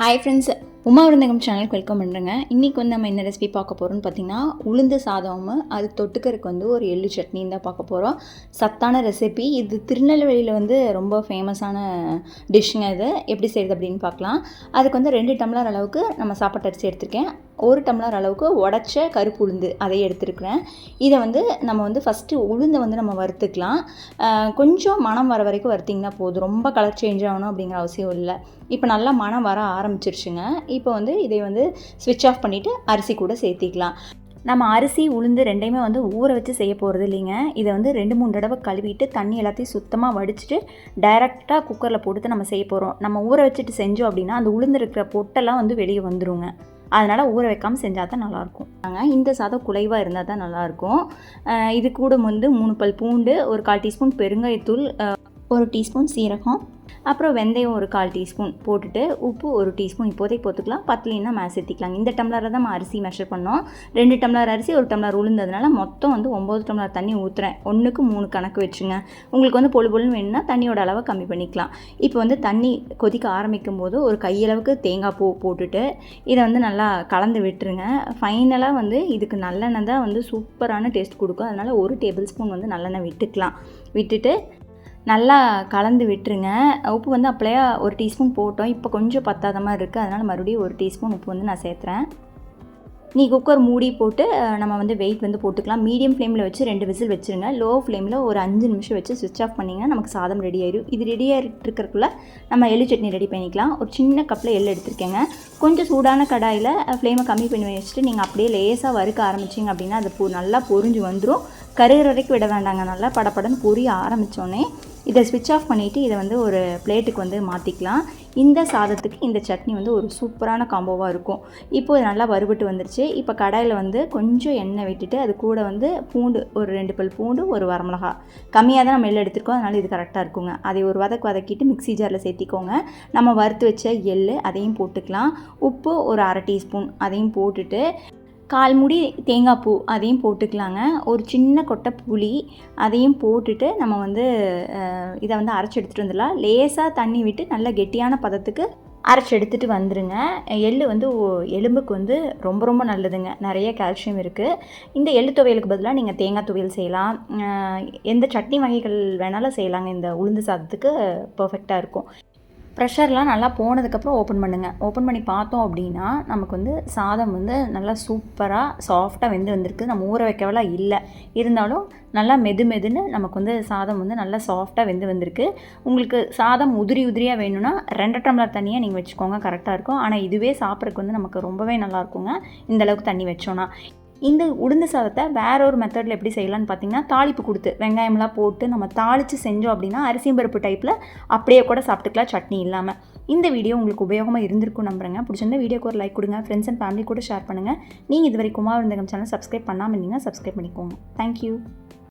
Hi friends Uma விருந்தகம் சேனலுக்கு welcome பண்ணுறேங்க இன்றைக்கி வந்து நம்ம என்ன ரெசிபி பார்க்க போகிறோம்னு பார்த்திங்கன்னா உளுந்து சாதமும் அது தொட்டுக்கறதுக்கு வந்து ஒரு எள்ளு சட்னியும் தான் பார்க்க போகிறோம் சத்தான ரெசிபி இது திருநெல்வேலியில் வந்து ரொம்ப ஃபேமஸான டிஷ்ஷுங்க இது. எப்படி செய்யுது அப்படின்னு பார்க்கலாம். அதுக்கு வந்து ரெண்டு டம்ளர் அளவுக்கு நம்ம சாப்பாட்டு அரிசி எடுத்திருக்கேன். ஒரு டம்ளர் அளவுக்கு உடச்ச கருப்பு உளுந்து அதை எடுத்துருக்குறேன். இதை வந்து நம்ம வந்து ஃபஸ்ட்டு உளுந்தை வந்து நம்ம வறுத்துக்கலாம். கொஞ்சம் மனம் வர வரைக்கும் வறுத்திங்கன்னா போதும். ரொம்ப கலர் சேஞ்ச் ஆகணும் அப்படிங்கிற அவசியம் இல்லை. இப்போ நல்லா மனம் வர ஆரம்பிச்சிருச்சுங்க. இப்போ வந்து இதை வந்து ஸ்விட்ச் ஆஃப் பண்ணிவிட்டு அரிசி கூட சேர்த்திக்கலாம். நம்ம அரிசி உளுந்து ரெண்டையுமே வந்து ஊற வச்சு செய்ய போகிறது இல்லைங்க. இதை வந்து ரெண்டு மூணு தடவை கழுவிட்டு தண்ணி எல்லாத்தையும் சுத்தமாக வடிச்சிட்டு டைரெக்டாக குக்கரில் போட்டு நம்ம செய்ய போகிறோம் நம்ம ஊற வச்சுட்டு செஞ்சோம் அப்படின்னா அந்த உளுந்து இருக்கிற பொட்டெல்லாம் வந்து வெளியே வந்துருங்க. அதனால் ஊற வைக்காமல் செஞ்சால் தான் நல்லாயிருக்கும். நாங்கள் இந்த சாதம் குலைவாக இருந்தால் தான் நல்லாயிருக்கும். இது கூட வந்து மூணு பல் பூண்டு ஒரு கால் டீஸ்பூன் பெருங்காயத்தூள் ஒரு டீஸ்பூன் சீரகம் அப்புறம் வெந்தயம் ஒரு கால் டீஸ்பூன் போட்டுட்டு உப்பு ஒரு டீஸ்பூன் இப்போதைக்கு போட்டுக்கலாம். பத்தலின்னா மேலே சேர்த்திக்கலாம் இந்த டம்ளரில் தான் நம்ம அரிசி மெஷர் பண்ணோம். ரெண்டு டம்ளர் அரிசி ஒரு டம்ளர் உளுந்ததுனால மொத்தம் வந்து ஒம்பது டம்ளர் தண்ணி ஊற்றுறேன் ஒன்றுக்கு மூணு கணக்கு வச்சுங்க. உங்களுக்கு வந்து பொழு பொழுன்னு வேணும்னா தண்ணியோட அளவை கம்மி பண்ணிக்கலாம். இப்போ வந்து தண்ணி கொதிக்க ஆரம்பிக்கும் போது ஒரு கையளவுக்கு தேங்காய் பூ போட்டுட்டு இதை வந்து நல்லா கலந்து விட்டுருங்க. ஃபைனலாக வந்து இதுக்கு நல்லெண்ணெய் தான் வந்து சூப்பரான டேஸ்ட் கொடுக்கும். அதனால் ஒரு டேபிள் ஸ்பூன் வந்து நல்லெண்ணெய் விட்டுக்கலாம். விட்டுட்டு நல்லா கலந்து விட்டுருங்க. உப்பு வந்து அப்படியே ஒரு டீஸ்பூன் போட்டோம். இப்போ கொஞ்சம் பத்தாத மாதிரி இருக்குது அதனால் மறுபடியும் ஒரு டீஸ்பூன் உப்பு வந்து நான் சேர்த்துறேன். நீ குக்கர் மூடி போட்டு நம்ம வந்து வெயிட் வந்து போட்டுக்கலாம். மீடியம் ஃப்ளேமில் வச்சு ரெண்டு விசில் வச்சுருங்க. லோ ஃப்ளேமில் ஒரு அஞ்சு நிமிஷம் வச்சு சுவிச் ஆஃப் பண்ணிங்கன்னா நமக்கு சாதம் ரெடி ஆயிடும் இது ரெடி ஆகிட்டு இருக்கிறக்குள்ள நம்ம எள்ளு சட்னி ரெடி பண்ணிக்கலாம். ஒரு சின்ன கப்பில் எள்ளு எடுத்துருக்கேங்க. கொஞ்சம் சூடான கடாயில் ஃப்ளேமை கம்மி பண்ணி வச்சுட்டு நீங்கள் அப்படியே லேசாக வறுக்க ஆரம்பிச்சிங்க அப்படின்னா அது நல்லா பொரிஞ்சு வந்துடும் கருகிற வரைக்கும் விட வேண்டாங்க. நல்லா படப்படன்னு பொரிய ஆரம்பித்தோடனே இதை ஸ்விட்ச் ஆஃப் பண்ணிவிட்டு இதை வந்து ஒரு பிளேட்டுக்கு வந்து மாற்றிக்கலாம் இந்த சாதத்துக்கு இந்த சட்னி வந்து ஒரு சூப்பரான காம்போவாக இருக்கும். இப்போ இது நல்லா வறுபட்டு வந்துருச்சு. இப்போ கடாயில் வந்து கொஞ்சம் எண்ணெய் விட்டுட்டு அது கூட வந்து பூண்டு ஒரு ரெண்டு பல் பூண்டு ஒரு வரமிளகா. கம்மியாக தான் நம்ம எள்ளு எடுத்துருக்கோம். அதனால் இது கரெக்டாக இருக்குங்க. அதை ஒரு வதக்கு வதக்கிட்டு மிக்ஸி ஜாரில் சேர்த்திக்கோங்க. நம்ம வறுத்து வச்ச எள் அதையும் போட்டுக்கலாம். உப்பு ஒரு அரை டீஸ்பூன் அதையும் போட்டுட்டு கால் முடி தேங்காய் பூ அதையும் போட்டுக்கலாங்க. ஒரு சின்ன கொட்டை புளி அதையும் போட்டுட்டு நம்ம வந்து இதை வந்து அரைச்சி எடுத்துகிட்டு வந்துடலாம். லேசாக தண்ணி விட்டு நல்ல கெட்டியான பதத்துக்கு அரைச்சி எடுத்துகிட்டு வந்துருங்க. எள் வந்து எலும்புக்கு வந்து ரொம்ப ரொம்ப நல்லதுங்க. நிறைய கால்சியம் இருக்குது இந்த எள்ளு துவையலுக்கு பதிலாக நீங்கள் தேங்காய் துவையல் செய்யலாம். எந்த சட்னி வகைகள் வேணாலும் செய்யலாங்க. இந்த உளுந்து சாதத்துக்கு பர்ஃபெக்டாக இருக்கும். ப்ரெஷர்லாம் நல்லா போனதுக்கப்புறம் ஓப்பன் பண்ணுங்கள் ஓப்பன் பண்ணி பார்த்தோம் அப்படின்னா நமக்கு வந்து சாதம் வந்து நல்லா சூப்பராக சாஃப்டாக வெந்து வந்திருக்கு. நம்ம ஊற வைக்கவெல்லாம் இல்லை. இருந்தாலும் நல்லா மெது மெதுன்னு நமக்கு வந்து சாதம் வந்து நல்லா சாஃப்டாக வெந்து வந்திருக்கு. உங்களுக்கு சாதம் உதிரி உதிரியாக வேணும்னா ரெண்டு டம்ளர் தண்ணியாக நீங்கள் வச்சுக்கோங்க. கரெக்டாக இருக்கும். ஆனால் இதுவே சாப்பிட்றதுக்கு வந்து நமக்கு ரொம்பவே நல்லா இருக்குங்க. இந்த அளவுக்கு தண்ணி வச்சோன்னா இந்த உளுந்து சாதத்தை வேற ஒரு மெத்தடில் எப்படி செய்யலாம்னு பார்த்தீங்கன்னா தாளிப்பு கொடுத்து வெங்காயம்லாம் போட்டு நம்ம தாளித்து செஞ்சோம் அப்படின்னா அரிசியும் பருப்பு டைப்பில் அப்படியே கூட சாப்பிட்டுக்கலாம் சட்னி இல்லாமல் இந்த வீடியோ உங்களுக்கு உபயோகமாக இருந்திருக்கும் நம்புறேங்க. பிடிச்சிருந்த வீடியோக்கு ஒரு லைக் கொடுங்க ஃப்ரெண்ட்ஸ் அண்ட் ஃபேமிலி கூட ஷேர் பண்ணுங்கள் நீங்கள் இது வரைக்கும் குமார் விருந்தகம் சேனல் சப்ஸ்கிரைப் பண்ணாமல் இருந்தீங்கன்னா சப்ஸ்கிரைப் பண்ணிக்கோங்க. தேங்க்யூ